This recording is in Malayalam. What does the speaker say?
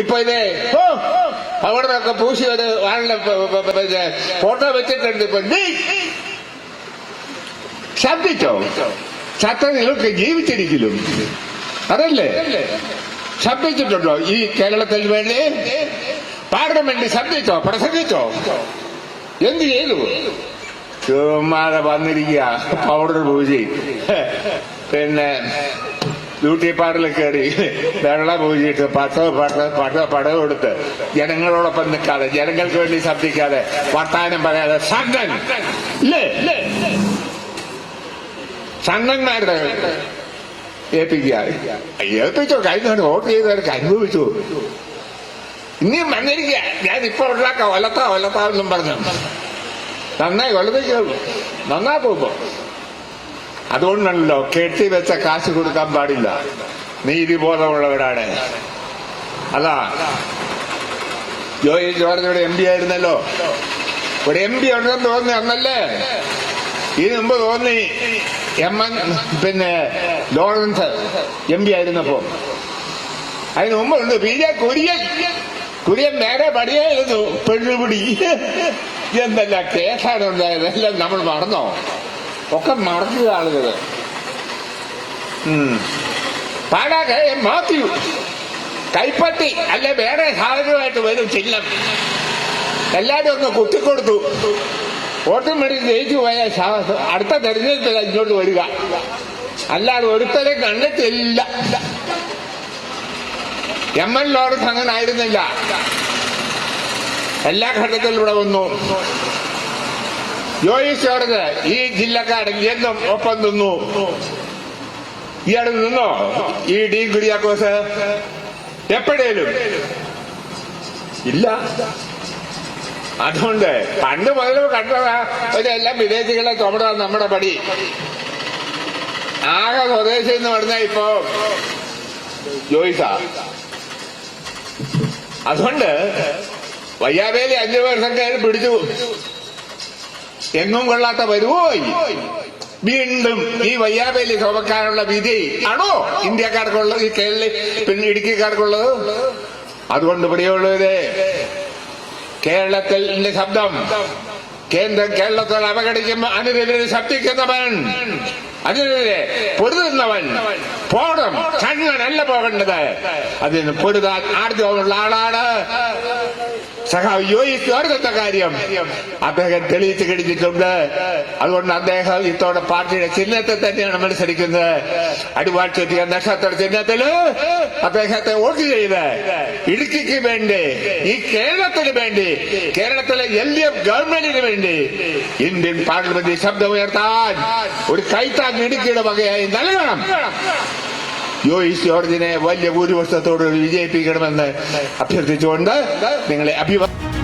ഇപ്പൊ ഇത് അവിടെ നിന്നൊക്കെ പൂശി ഒരു ആളുടെ ഫോട്ടോ വെച്ചിട്ടുണ്ട് ഇപ്പൊ. നീ ശബ്ദിച്ചോ? ചത്ത നിങ്ങൾക്ക് ജീവിച്ചിരിക്കലും. അതല്ലേ? ശബ്ദിച്ചിട്ടുണ്ടോ ഈ കേരളത്തിൽ വേണ്ടി? പാർലമെന്റ് ശബ്ദിച്ചോ? പ്രസംഗിച്ചോ? എന്ത് ചെയ്തു? ചുമ്മാതെ വന്നിരിക്കുക. പൗഡർ പൂജി പിന്നെ ബ്യൂട്ടി പാർലറിൽ കയറി. വെള്ളം പൂജിയിട്ട് പട്ടവ് പട്ട പട്ടോ പടവ് കൊടുത്ത് ജനങ്ങളോടൊപ്പം നിൽക്കാതെ ജനങ്ങൾക്ക് വേണ്ടി ശബ്ദിക്കാതെ വർത്താനം പറയാതെ സംഘൻ സംഘന്മാരുടെ ഏൽപ്പിക്കുക. ഏൽപ്പിച്ചോ? കഴിഞ്ഞ വോട്ട് ചെയ്തവർക്ക് അനുഭവിച്ചു. ഇനിയും വന്നിരിക്കുക. ഞാൻ ഇപ്പൊ ഉണ്ടാക്കാം ഒലത്താ ഒലത്താ എന്നും പറഞ്ഞു. നന്നായി കൊല്ലത്തേക്കുള്ളൂ നന്നാക്കുമ്പോ അതുകൊണ്ടാണല്ലോ കെട്ടി വെച്ച കാശ് കൊടുക്കാൻ പാടില്ല. നീതിബോധമുള്ളവരാണ് അതാ. ജോയി ജോർജ് ഇവിടെ എം പി ആയിരുന്നല്ലോ. ഒരു എം പി ഉണ്ടെന്ന് തോന്നി അന്നല്ലേ? ഇതിനു മുമ്പ് തോന്നി. എം എൻ പിന്നെ ലോറൻസ് എം പി ആയിരുന്നപ്പോ. അതിന് മുമ്പ് ഉണ്ട്. P J Kurian. കുര്യൻ നേരെ പടിയായിരുന്നു പെണ്ണുപിടി. എന്തല്ല കേസാണ് ഉണ്ടായത്? എല്ലാം നമ്മൾ മറന്നോ? ഒക്കെ മറക്കുക ആളുകൾ. പാടാകെ മാത്യു. കൈപ്പത്തി അല്ലെ വേറെ സാധനമായിട്ട് വരും ചിഹ്നം എല്ലാരും ഒന്ന് കുത്തിക്കൊടുത്തു. വോട്ടും വേണ്ടി ജയിച്ചു പോയ അടുത്ത തെരഞ്ഞെടുപ്പിൽ ഇങ്ങോട്ട് വരിക. അല്ലാതെ ഒരുത്തരെ കണ്ടിട്ടില്ല. എം എൽ ലോറൻസ് അങ്ങനെ ആയിരുന്നില്ല. എല്ലാ ഘട്ടത്തിലൂടെ വന്നു. ജോർജ് ഈ ജില്ലക്കാരൻ എന്നും ഒപ്പം നിന്നു. ഇയാൾ നിന്നോ? ഈ ഡീൻ കുര്യാക്കോസ്? എപ്പോഴേലും? ഇല്ല. അതുകൊണ്ട് പണ്ട് മുതൽ കണ്ടതാ ഒരെല്ലാം വിദേശികളെ ചുമടാ നമ്മുടെ പടി. ആകെ സ്വദേശി എന്ന് പറഞ്ഞാൽ ഇപ്പോ ജോയിസാ. അതുകൊണ്ട് വയ്യാവേലി അഞ്ചു വർഷം കയറി പിടിച്ചു. എങ്ങും കൊള്ളാത്ത വരുവോയി വീണ്ടും ഈ വയ്യാവേലി ശോഭക്കാരുള്ള വിധി ആണോ ഇന്ത്യക്കാർക്കുള്ളത് ഈ കേരള പിന്നെ ഇടുക്കിക്കാർക്കുള്ളത്? അതുകൊണ്ട് പ്രിയമുള്ളവരെ കേരളത്തിന്റെ ശബ്ദം. കേന്ദ്രം കേരളത്തിൽ അവഗണിക്കുമ്പോൾ അതിനെതിരെ ശബ്ദിക്കുന്നവൻ. അതിനെതിരെ പൊരുതുന്നവൻ. പോണം കണ്ണനല്ല പോകേണ്ടത്. അതിന് പൊരുതാൻ ആർജവമുള്ള ആളാണ്. സഹാബ് യോയിസ് ഓർക്കുന്ന കാര്യം. അദ്ദേഹം തെളിയിച്ചു കഴിഞ്ഞിട്ടുണ്ട്. അതുകൊണ്ട് അദ്ദേഹം ഇത്തോടെ പാർട്ടിയുടെ ചിഹ്നത്തെ തന്നെയാണ് മത്സരിക്കുന്നത്. അടിവാൾ ചുറ്റിയ നക്ഷത്ര ചിഹ്നത്തിൽ അദ്ദേഹത്തെ വോട്ട് ചെയ്ത് ഇടുക്കിക്ക് വേണ്ടി ഈ കേരളത്തിന് വേണ്ടി കേരളത്തിലെ എൽ ഡി എഫ് ഗവൺമെന്റിന് വേണ്ടി ഇന്ത്യൻ പാർലമെന്റിൽ ശബ്ദമുയർത്താൻ ഒരു കൈത്താങ് ഇടുക്കിയുടെ വകയായി നൽകണം. യോയിസ് ജോർജിനെ വലിയ ഭൂരിപക്ഷത്തോട് വിജയിപ്പിക്കണമെന്ന് അഭ്യർത്ഥിച്ചുകൊണ്ട് നിങ്ങളെ അഭിവാദ്യം